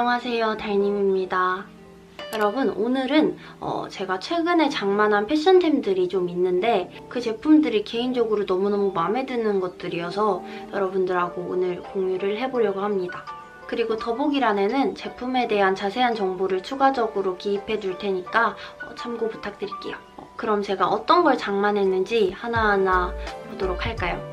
안녕하세요 달님입니다 여러분 오늘은 어, 제가 최근에 장만한 패션템들이 좀 있는데 그 제품들이 개인적으로 너무너무 마음에 드는 것들이어서 여러분들하고 오늘 공유를 해보려고 합니다 그리고 더보기란에는 제품에 대한 자세한 정보를 추가적으로 기입해 둘 테니까 어, 참고 부탁드릴게요 어, 그럼 제가 어떤 걸 장만했는지 하나하나 보도록 할까요?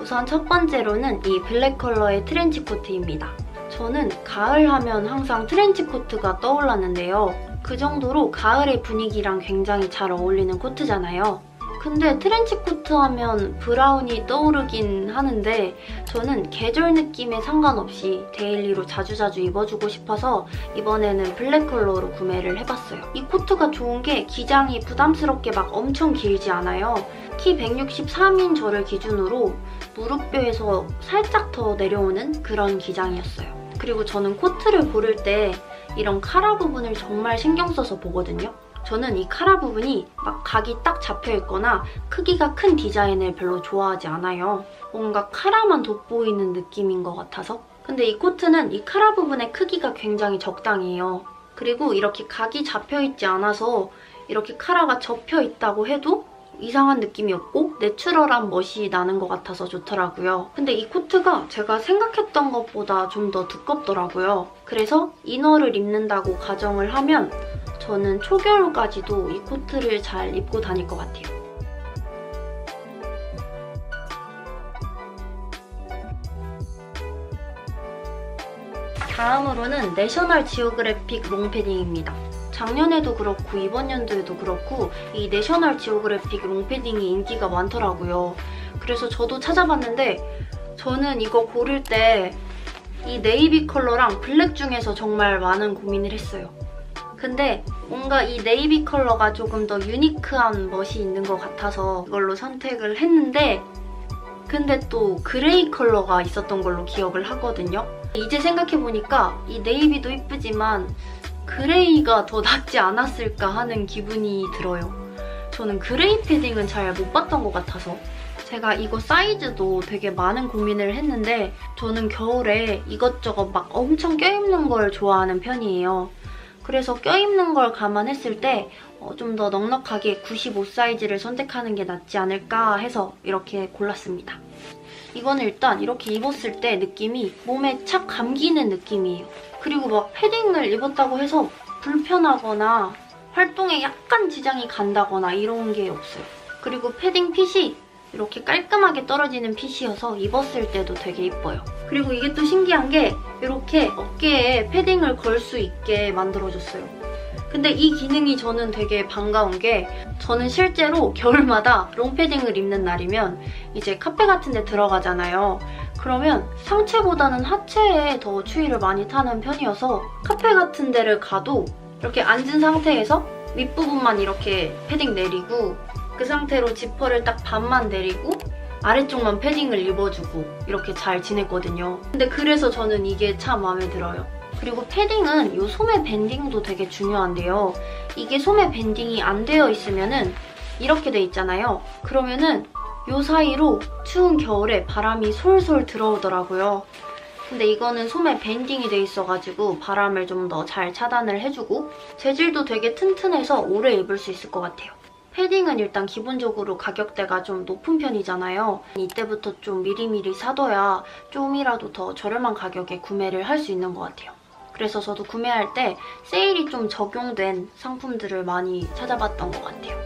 우선 첫 번째로는 이 블랙 컬러의 트렌치 코트입니다. 저는 가을 하면 항상 트렌치 코트가 떠올랐는데요. 그 정도로 가을의 분위기랑 굉장히 잘 어울리는 코트잖아요. 근데 트렌치 코트 하면 브라운이 떠오르긴 하는데 저는 계절 느낌에 상관없이 데일리로 자주자주 입어주고 싶어서 이번에는 블랙 컬러로 구매를 해봤어요. 이 코트가 좋은 게 기장이 부담스럽게 막 엄청 길지 않아요. 키 163인 저를 기준으로 무릎뼈에서 살짝 더 내려오는 그런 기장이었어요. 그리고 저는 코트를 고를 때 이런 카라 부분을 정말 신경 써서 보거든요. 저는 이 카라 부분이 막 각이 딱 잡혀 있거나 크기가 큰 디자인을 별로 좋아하지 않아요. 뭔가 카라만 돋보이는 느낌인 것 같아서. 근데 이 코트는 이 카라 부분의 크기가 굉장히 적당해요. 그리고 이렇게 각이 잡혀 있지 않아서 이렇게 카라가 접혀 있다고 해도 이상한 느낌이 없고 내추럴한 멋이 나는 것 같아서 좋더라고요. 근데 이 코트가 제가 생각했던 것보다 좀 더 두껍더라고요. 그래서 이너를 입는다고 가정을 하면 저는 초겨울까지도 이 코트를 잘 입고 다닐 것 같아요. 다음으로는 내셔널 지오그래픽 롱패딩입니다. 작년에도 그렇고 이번 연도에도 그렇고 이 내셔널 지오그래픽 롱패딩이 인기가 많더라고요. 그래서 저도 찾아봤는데 저는 이거 고를 때 이 네이비 컬러랑 블랙 중에서 정말 많은 고민을 했어요. 근데 뭔가 이 네이비 컬러가 조금 더 유니크한 멋이 있는 것 같아서 이걸로 선택을 했는데 근데 또 그레이 컬러가 있었던 걸로 기억을 하거든요. 이제 생각해보니까 이 네이비도 이쁘지만 그레이가 더 낫지 않았을까 하는 기분이 들어요. 저는 그레이 패딩은 잘 못 봤던 것 같아서 제가 이거 사이즈도 되게 많은 고민을 했는데 저는 겨울에 이것저것 막 엄청 껴입는 걸 좋아하는 편이에요. 그래서 껴입는 걸 감안했을 때 어, 좀더 넉넉하게 95 사이즈를 선택하는 게 낫지 않을까 해서 이렇게 골랐습니다. 이거는 일단 이렇게 입었을 때 느낌이 몸에 착 감기는 느낌이에요. 그리고 막 패딩을 입었다고 해서 불편하거나 활동에 약간 지장이 간다거나 이런 게 없어요. 그리고 패딩 핏이 이렇게 깔끔하게 떨어지는 핏이어서 입었을 때도 되게 이뻐요. 그리고 이게 또 신기한 게 이렇게 어깨에 패딩을 걸 수 있게 만들어줬어요. 근데 이 기능이 저는 되게 반가운 게 저는 실제로 겨울마다 롱패딩을 입는 날이면 이제 카페 같은 데 들어가잖아요. 그러면 상체보다는 하체에 더 추위를 많이 타는 편이어서 카페 같은 데를 가도 이렇게 앉은 상태에서 윗부분만 이렇게 패딩 내리고 그 상태로 지퍼를 딱 반만 내리고 아래쪽만 패딩을 입어주고 이렇게 잘 지냈거든요. 근데 그래서 저는 이게 참 마음에 들어요. 그리고 패딩은 이 소매 밴딩도 되게 중요한데요. 이게 소매 밴딩이 안 되어 있으면 은 이렇게 돼 있잖아요. 그러면은 이 사이로 추운 겨울에 바람이 솔솔 들어오더라고요. 근데 이거는 소매 밴딩이 돼 있어가지고 바람을 좀 더 잘 차단을 해주고 재질도 되게 튼튼해서 오래 입을 수 있을 것 같아요. 패딩은 일단 기본적으로 가격대가 좀 높은 편이잖아요. 이때부터 좀 미리미리 사둬야 좀이라도 더 저렴한 가격에 구매를 할 수 있는 것 같아요. 그래서 저도 구매할 때 세일이 좀 적용된 상품들을 많이 찾아봤던 것 같아요.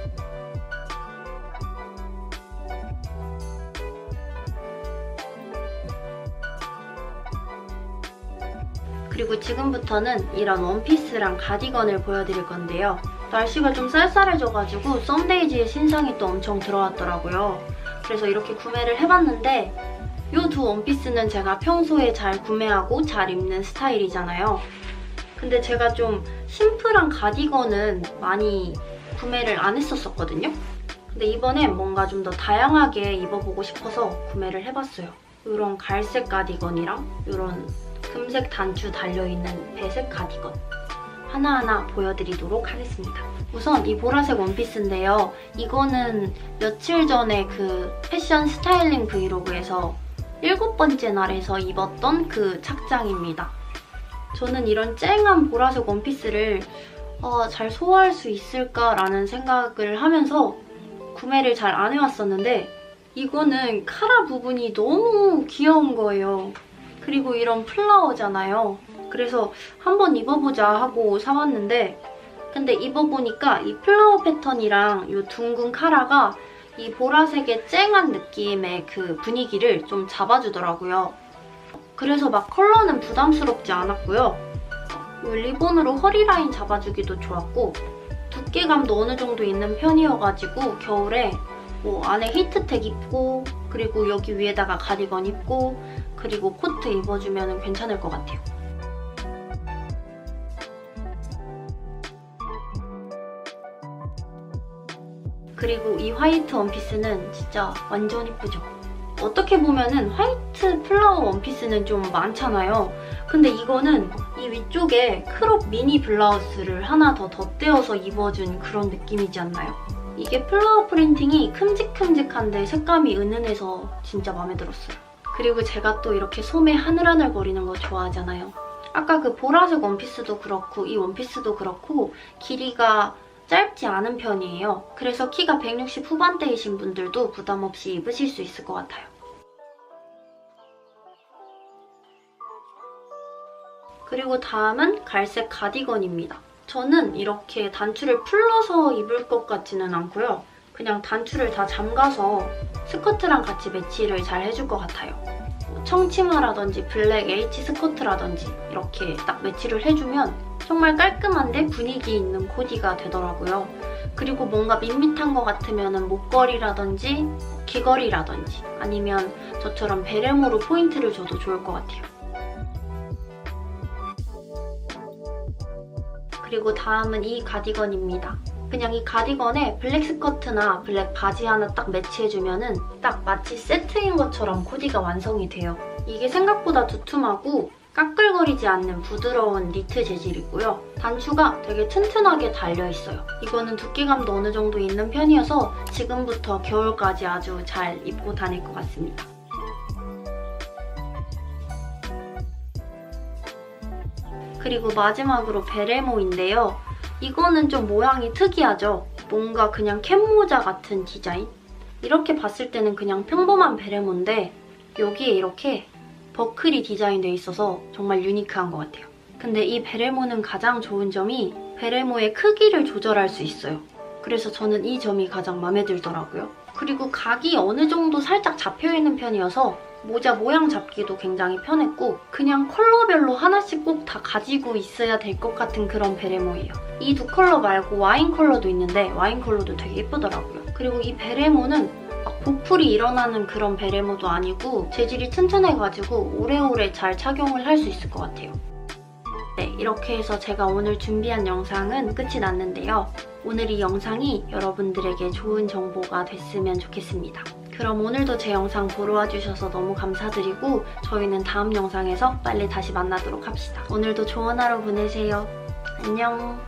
그리고 지금부터는 이런 원피스랑 가디건을 보여드릴 건데요. 날씨가 좀 쌀쌀해져가지고 썸데이지의 신상이 또 엄청 들어왔더라고요. 그래서 이렇게 구매를 해봤는데 이 두 원피스는 제가 평소에 잘 구매하고 잘 입는 스타일이잖아요. 근데 제가 좀 심플한 가디건은 많이 구매를 안 했었었거든요. 근데 이번엔 뭔가 좀 더 다양하게 입어보고 싶어서 구매를 해봤어요. 이런 갈색 가디건이랑 이런 금색 단추 달려있는 배색 가디건 하나하나 보여드리도록 하겠습니다. 우선 이 보라색 원피스인데요. 이거는 며칠 전에 그 패션 스타일링 브이로그에서 일곱 번째 날에서 입었던 그 착장입니다. 저는 이런 쨍한 보라색 원피스를 어, 잘 소화할 수 있을까라는 생각을 하면서 구매를 잘 안 해왔었는데 이거는 카라 부분이 너무 귀여운 거예요. 그리고 이런 플라워잖아요. 그래서 한번 입어보자 하고 사왔는데 근데 입어보니까 이 플라워 패턴이랑 이 둥근 카라가 이 보라색의 쨍한 느낌의 그 분위기를 좀 잡아주더라고요. 그래서 막 컬러는 부담스럽지 않았고요. 이 리본으로 허리 라인 잡아주기도 좋았고 두께감도 어느 정도 있는 편이어가지고 겨울에 뭐 안에 히트텍 입고 그리고 여기 위에다가 가디건 입고 그리고 코트 입어주면 괜찮을 것 같아요. 그리고 이 화이트 원피스는 진짜 완전 이쁘죠? 어떻게 보면은 화이트 플라워 원피스는 좀 많잖아요. 근데 이거는 이 위쪽에 크롭 미니 블라우스를 하나 더 덧대어서 입어준 그런 느낌이지 않나요? 이게 플라워 프린팅이 큼직큼직한데 색감이 은은해서 진짜 마음에 들었어요. 그리고 제가 또 이렇게 소매 하늘하늘 거리는 거 좋아하잖아요. 아까 그 보라색 원피스도 그렇고 이 원피스도 그렇고 길이가 짧지 않은 편이에요. 그래서 키가 160 후반대이신 분들도 부담 없이 입으실 수 있을 것 같아요. 그리고 다음은 갈색 가디건입니다. 저는 이렇게 단추를 풀러서 입을 것 같지는 않고요. 그냥 단추를 다 잠가서 스커트랑 같이 매치를 잘 해줄 것 같아요. 뭐 청치마라든지 블랙 H 스커트라든지 이렇게 딱 매치를 해주면 정말 깔끔한데 분위기 있는 코디가 되더라고요. 그리고 뭔가 밋밋한 것 같으면 목걸이라든지 귀걸이라든지 아니면 저처럼 베레모로 포인트를 줘도 좋을 것 같아요. 그리고 다음은 이 가디건입니다. 그냥 이 가디건에 블랙 스커트나 블랙 바지 하나 딱 매치해주면 은 딱 마치 세트인 것처럼 코디가 완성이 돼요. 이게 생각보다 두툼하고 까끌거리지 않는 부드러운 니트 재질이고요. 단추가 되게 튼튼하게 달려있어요. 이거는 두께감도 어느 정도 있는 편이어서 지금부터 겨울까지 아주 잘 입고 다닐 것 같습니다. 그리고 마지막으로 베레모인데요. 이거는 좀 모양이 특이하죠? 뭔가 그냥 캡모자 같은 디자인? 이렇게 봤을 때는 그냥 평범한 베레모인데 여기에 이렇게 버클이 디자인되어 있어서 정말 유니크한 것 같아요. 근데 이 베레모는 가장 좋은 점이 베레모의 크기를 조절할 수 있어요. 그래서 저는 이 점이 가장 마음에 들더라고요. 그리고 각이 어느 정도 살짝 잡혀있는 편이어서 모자 모양 잡기도 굉장히 편했고 그냥 컬러별로 하나씩 꼭 다 가지고 있어야 될 것 같은 그런 베레모예요. 이 두 컬러 말고 와인 컬러도 있는데 와인 컬러도 되게 예쁘더라고요. 그리고 이 베레모는 막 보풀이 일어나는 그런 베레모도 아니고 재질이 튼튼해가지고 오래오래 잘 착용을 할 수 있을 것 같아요. 네, 이렇게 해서 제가 오늘 준비한 영상은 끝이 났는데요. 오늘 이 영상이 여러분들에게 좋은 정보가 됐으면 좋겠습니다. 그럼 오늘도 제 영상 보러 와주셔서 너무 감사드리고 저희는 다음 영상에서 빨리 다시 만나도록 합시다. 오늘도 좋은 하루 보내세요. 안녕.